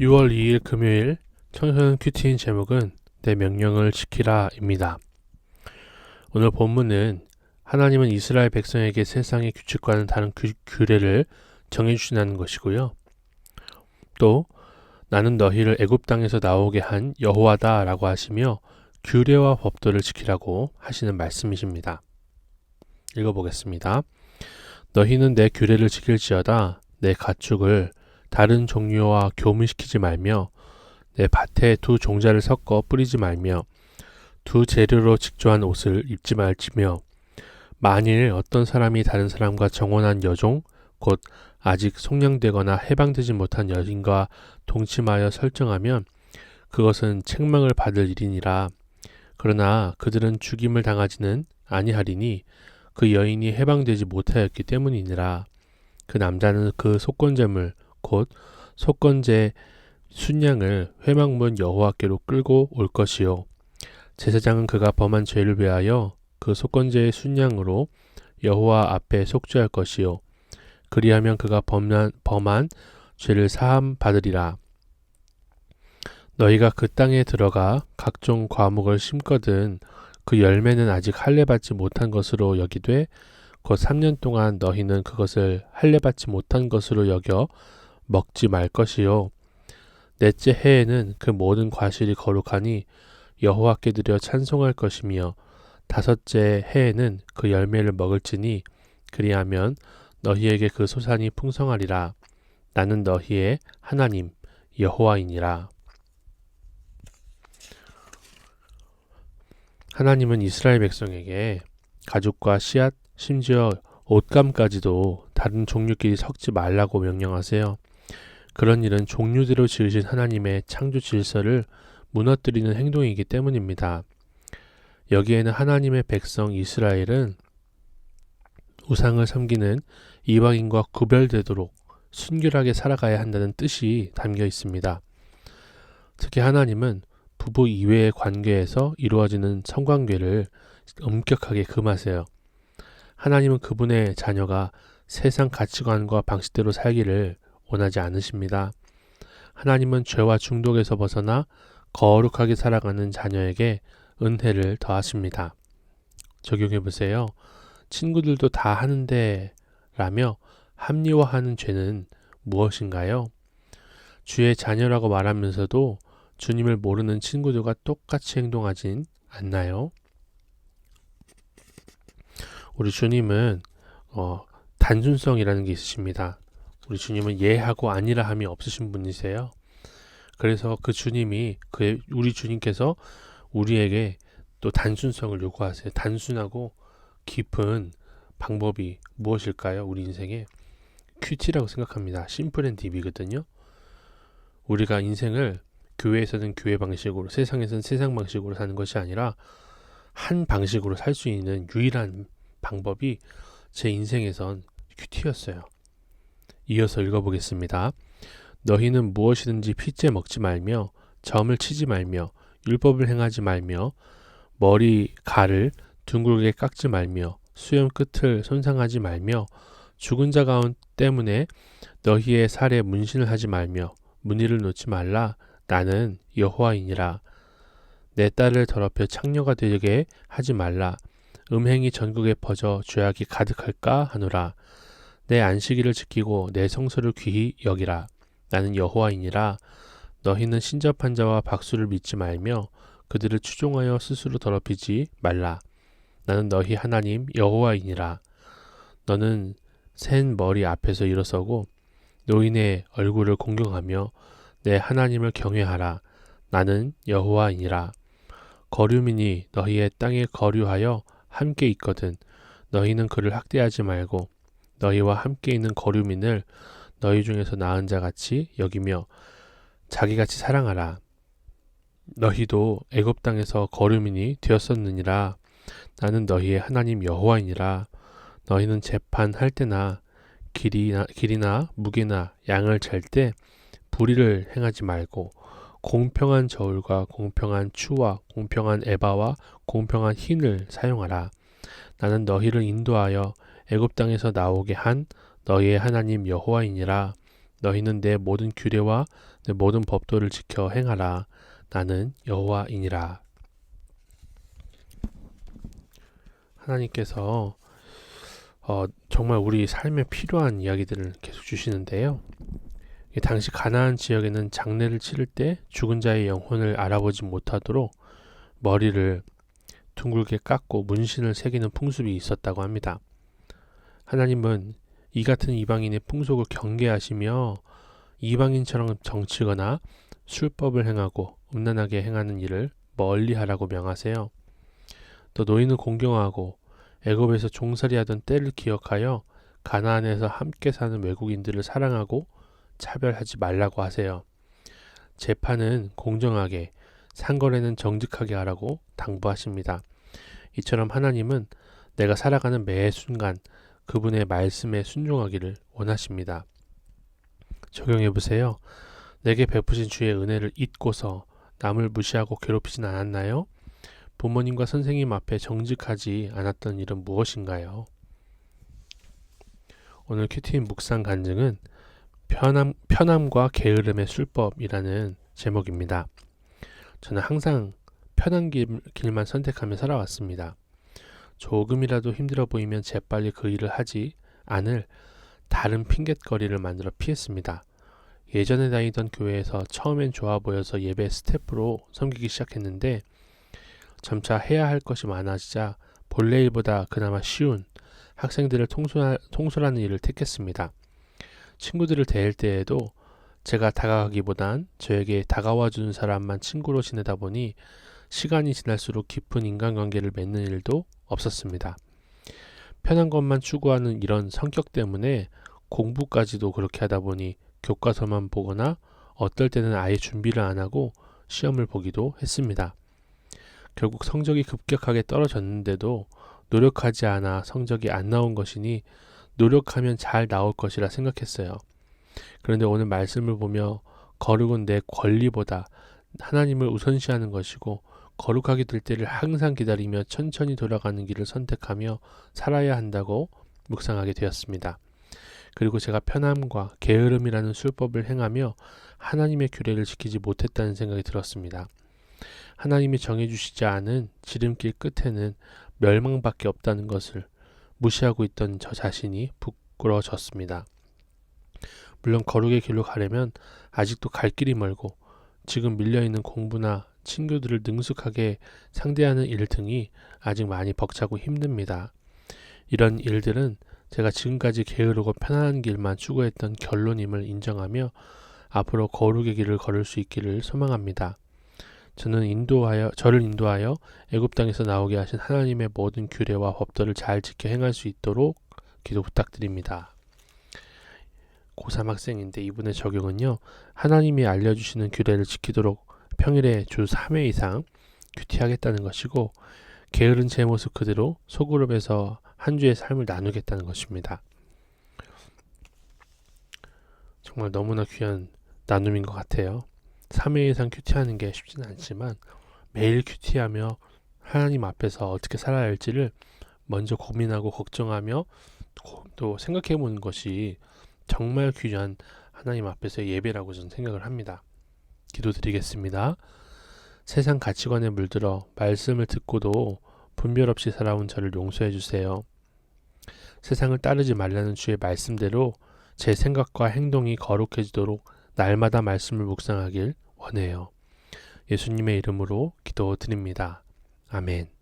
6월 2일 금요일 청소년 큐티인 제목은 내 명령을 지키라입니다. 오늘 본문은 하나님은 이스라엘 백성에게 세상의 규칙과는 다른 규, 규례를 정해주시는 것이고요. 또 나는 너희를 애굽 땅에서 나오게 한 여호와다라고 하시며 규례와 법도를 지키라고 하시는 말씀이십니다. 읽어보겠습니다. 너희는 내 규례를 지킬지어다 내 가축을 다른 종류와 교문시키지 말며 내 밭에 두 종자를 섞어 뿌리지 말며 두 재료로 직조한 옷을 입지 말지며 만일 어떤 사람이 다른 사람과 정혼한 여종 곧 아직 속량되거나 해방되지 못한 여인과 동침하여 설정하면 그것은 책망을 받을 일이니라. 그러나 그들은 죽임을 당하지는 아니하리니 그 여인이 해방되지 못하였기 때문이니라. 그 남자는 그 속건제물 곧 속건제 순양을 회막문 여호와께로 끌고 올 것이요. 제사장은 그가 범한 죄를 위하여 그 속건제의 순양으로 여호와 앞에 속죄할 것이요. 그리하면 그가 범한, 범한 죄를 사함 받으리라. 너희가 그 땅에 들어가 각종 과목을 심거든 그 열매는 아직 할례 받지 못한 것으로 여기되 곧 3년 동안 너희는 그것을 할례 받지 못한 것으로 여겨 먹지 말 것이요. 넷째 해에는 그 모든 과실이 거룩하니 여호와께 드려 찬송할 것이며 다섯째 해에는 그 열매를 먹을지니 그리하면 너희에게 그 소산이 풍성하리라. 나는 너희의 하나님 여호와이니라. 하나님은 이스라엘 백성에게 가죽과 씨앗 심지어 옷감까지도 다른 종류끼리 섞지 말라고 명령하세요. 그런 일은 종류대로 지으신 하나님의 창조 질서를 무너뜨리는 행동이기 때문입니다. 여기에는 하나님의 백성 이스라엘은 우상을 섬기는 이방인과 구별되도록 순결하게 살아가야 한다는 뜻이 담겨 있습니다. 특히 하나님은 부부 이외의 관계에서 이루어지는 성관계를 엄격하게 금하세요. 하나님은 그분의 자녀가 세상 가치관과 방식대로 살기를 원하지 않으십니다. 하나님은 죄와 중독에서 벗어나 거룩하게 살아가는 자녀에게 은혜를 더하십니다. 적용해 보세요. 친구들도 다 하는데 라며 합리화하는 죄는 무엇인가요? 주의 자녀라고 말하면서도 주님을 모르는 친구들과 똑같이 행동하진 않나요? 우리 주님은 어, 단순성이라는 게 있으십니다. 우리 주님은 예하고 아니라 함이 없으신 분이세요. 그래서 그 주님이 그 우리 주님께서 우리에게 또 단순성을 요구하세요. 단순하고 깊은 방법이 무엇일까요? 우리 인생에 큐티라고 생각합니다. 심플 앤 딥이거든요. 우리가 인생을 교회에서는 교회 방식으로, 세상에서는 세상 방식으로 사는 것이 아니라 한 방식으로 살 수 있는 유일한 방법이 제 인생에선 큐티였어요. 이어서 읽어보겠습니다. 너희는 무엇이든지 핏째 먹지 말며 점을 치지 말며 율법을 행하지 말며 머리 가를 둥글게 깎지 말며 수염 끝을 손상하지 말며 죽은 자 가운 때문에 너희의 살에 문신을 하지 말며 무늬를 놓지 말라. 나는 여호와이니라. 내 딸을 더럽혀 창녀가 되게 하지 말라. 음행이 전국에 퍼져 죄악이 가득할까 하노라 내 안식일을 지키고 내 성소를 귀히 여기라. 나는 여호와이니라. 너희는 신접한 자와 박수를 믿지 말며 그들을 추종하여 스스로 더럽히지 말라. 나는 너희 하나님 여호와이니라. 너는 센 머리 앞에서 일어서고 노인의 얼굴을 공경하며 내 하나님을 경외하라. 나는 여호와이니라. 거류민이 너희의 땅에 거류하여 함께 있거든 너희는 그를 학대하지 말고 너희와 함께 있는 거류민을 너희 중에서 나은 자 같이 여기며 자기같이 사랑하라. 너희도 애굽 땅에서 거류민이 되었었느니라. 나는 너희의 하나님 여호와이니라. 너희는 재판할 때나 길이나, 길이나 무게나 양을 잴 때 불의를 행하지 말고 공평한 저울과 공평한 추와 공평한 에바와 공평한 흰을 사용하라. 나는 너희를 인도하여 애굽 땅에서 나오게 한 너희의 하나님 여호와이니라 너희는 내 모든 규례와 내 모든 법도를 지켜 행하라. 나는 여호와이니라. 하나님께서 어, 정말 우리 삶에 필요한 이야기들을 계속 주시는데요. 당시 가나안 지역에는 장례를 치를 때 죽은 자의 영혼을 알아보지 못하도록 머리를 둥글게 깎고 문신을 새기는 풍습이 있었다고 합니다. 하나님은 이 같은 이방인의 풍속을 경계하시며 이방인처럼 정치거나 술법을 행하고 음란하게 행하는 일을 멀리 하라고 명하세요. 또 노인을 공경하고 애굽에서 종살이하던 때를 기억하여 가나안에서 함께 사는 외국인들을 사랑하고 차별하지 말라고 하세요. 재판은 공정하게, 상거래는 정직하게 하라고 당부하십니다. 이처럼 하나님은 내가 살아가는 매 순간 그분의 말씀에 순종하기를 원하십니다. 적용해 보세요. 내게 베푸신 주의 은혜를 잊고서 남을 무시하고 괴롭히진 않았나요? 부모님과 선생님 앞에 정직하지 않았던 일은 무엇인가요? 오늘 큐티인 묵상 간증은 편함, 편함과 게으름의 술법이라는 제목입니다. 저는 항상 편한 길, 길만 선택하며 살아왔습니다. 조금이라도 힘들어 보이면 재빨리 그 일을 하지 않을 다른 핑곗거리를 만들어 피했습니다. 예전에 다니던 교회에서 처음엔 좋아 보여서 예배 스태프로 섬기기 시작했는데 점차 해야 할 것이 많아지자 본래 일보다 그나마 쉬운 학생들을 통솔하, 통솔하는 일을 택했습니다. 친구들을 대할 때에도 제가 다가가기보단 저에게 다가와 주는 사람만 친구로 지내다 보니 시간이 지날수록 깊은 인간관계를 맺는 일도 없었습니다. 편한 것만 추구하는 이런 성격 때문에 공부까지도 그렇게 하다 보니 교과서만 보거나 어떨 때는 아예 준비를 안 하고 시험을 보기도 했습니다. 결국 성적이 급격하게 떨어졌는데도 노력하지 않아 성적이 안 나온 것이니 노력하면 잘 나올 것이라 생각했어요. 그런데 오늘 말씀을 보며 거룩은 내 권리보다 하나님을 우선시하는 것이고 거룩하게 될 때를 항상 기다리며 천천히 돌아가는 길을 선택하며 살아야 한다고 묵상하게 되었습니다. 그리고 제가 편함과 게으름이라는 술법을 행하며 하나님의 규례를 지키지 못했다는 생각이 들었습니다. 하나님이 정해주시지 않은 지름길 끝에는 멸망밖에 없다는 것을 무시하고 있던 저 자신이 부끄러워졌습니다. 물론 거룩의 길로 가려면 아직도 갈 길이 멀고 지금 밀려있는 공부나 친구들을 능숙하게 상대하는 일 등이 아직 많이 벅차고 힘듭니다. 이런 일들은 제가 지금까지 게으르고 편안한 길만 추구했던 결론임을 인정하며 앞으로 거룩의 길을 걸을 수 있기를 소망합니다. 저는 인도하여 저를 인도하여 애굽 땅에서 나오게 하신 하나님의 모든 규례와 법도를 잘 지켜 행할 수 있도록 기도 부탁드립니다. 고3 학생인데 이분의 적용은요. 하나님이 알려주시는 규례를 지키도록 평일에 주 3회 이상 큐티하겠다는 것이고 게으른 제 모습 그대로 소그룹에서 한 주의 삶을 나누겠다는 것입니다. 정말 너무나 귀한 나눔인 것 같아요. 3회 이상 큐티하는 게 쉽지는 않지만 매일 큐티하며 하나님 앞에서 어떻게 살아야 할지를 먼저 고민하고 걱정하며 또 생각해 보는 것이 정말 귀한 하나님 앞에서의 예배라고 저는 생각을 합니다. 기도드리겠습니다. 세상 가치관에 물들어 말씀을 듣고도 분별 없이 살아온 저를 용서해 주세요. 세상을 따르지 말라는 주의 말씀대로 제 생각과 행동이 거룩해지도록 날마다 말씀을 묵상하길 원해요. 예수님의 이름으로 기도드립니다. 아멘.